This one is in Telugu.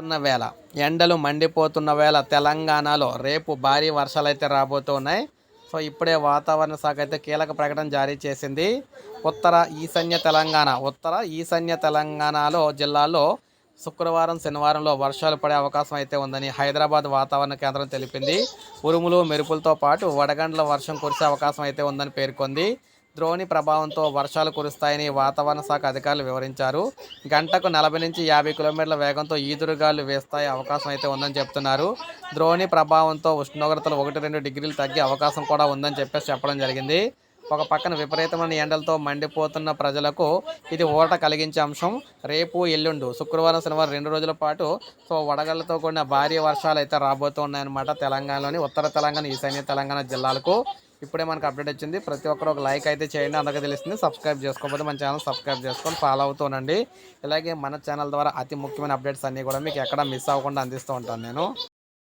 వస్తున్న వేళ ఎండలు మండిపోతున్న వేళ తెలంగాణలో రేపు భారీ వర్షాలు అయితే రాబోతున్నాయి. సో ఇప్పుడే వాతావరణ శాఖ అయితే కీలక ప్రకటన జారీ చేసింది. ఉత్తర ఈశాన్య తెలంగాణ ఉత్తర ఈశాన్య తెలంగాణలో జిల్లాలో శుక్రవారం శనివారంలో వర్షాలు పడే అవకాశం అయితే ఉందని హైదరాబాద్ వాతావరణ కేంద్రం తెలిపింది. ఉరుములు మెరుపులతో పాటు వడగండ్ల వర్షం కురిసే అవకాశం అయితే ఉందని పేర్కొంది. ద్రోణి ప్రభావంతో వర్షాలు కురుస్తాయని వాతావరణ శాఖ అధికారులు వివరించారు. గంటకు నలభై నుంచి యాభై కిలోమీటర్ల వేగంతో ఈదురుగాలు వేస్తాయి అవకాశం అయితే ఉందని చెప్తున్నారు. ద్రోణి ప్రభావంతో ఉష్ణోగ్రతలు ఒకటి రెండు డిగ్రీలు తగ్గే అవకాశం కూడా ఉందని చెప్పేసి చెప్పడం జరిగింది. ఒక పక్కన విపరీతమైన ఎండలతో మండిపోతున్న ప్రజలకు ఇది ఊరట కలిగించే అంశం. రేపు ఎల్లుండు శుక్రవారం శనివారం రెండు రోజుల పాటు సో వడగళ్ళతో కూడిన భారీ వర్షాలు అయితే రాబోతున్నాయన్నమాట తెలంగాణలోని ఉత్తర తెలంగాణ ఈశాన్య తెలంగాణ జిల్లాలకు. ఇప్పుడే మనకు అప్డేట్ వచ్చింది. ప్రతి ఒక్కరు ఒక లైక్ అయితే చేయండి. అందరికీ తెలుస్తుంది. సబ్స్క్రైబ్ చేసుకోకపోతే మన ఛానల్ సబ్స్క్రైబ్ చేసుకొని ఫాలో అవుతూనండి ఇలాగే మన ఛానల్ ద్వారా అతి ముఖ్యమైన అప్డేట్స్ అన్నీ కూడా మీకు ఎక్కడ మిస్ అవ్వకుండా అందిస్తూ ఉంటాను నేను.